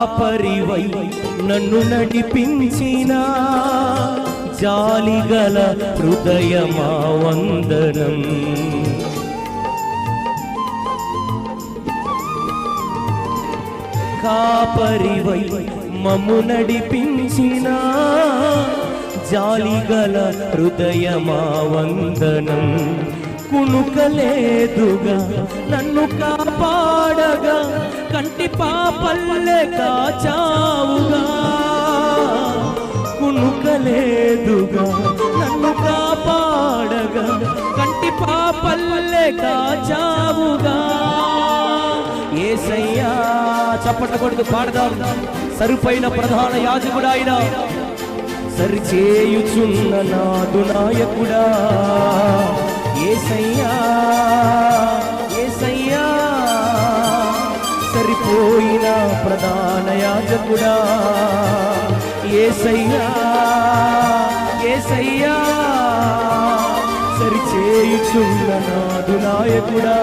పరివై నన్ను నడిపించిన జాలిగల హృదయమా వందనం కాపరివై మమ్ము నడిపించిన జాలిగల హృదయమా వందనం కునుకలేదుగా నన్ను కాపాడగా కంటి పాపల్లె కాచావుగా. కునుకలేదుగా నన్ను కాపాడగా. కంటి పాపల్లె కాచావుగా. ఏసయ్యా చప్పట కొడుకు పాడదాం. సరిపైన ప్రధాన యాజకుడు ఆయన. సరిచేయుచున్న నాదు నాయకుడా. చెదరిపోయిన ప్రధాన యాజకుడా. ఏసయ్యా ఏసయ్యా సరిచేయుచున్న నాదు నాయకుడా.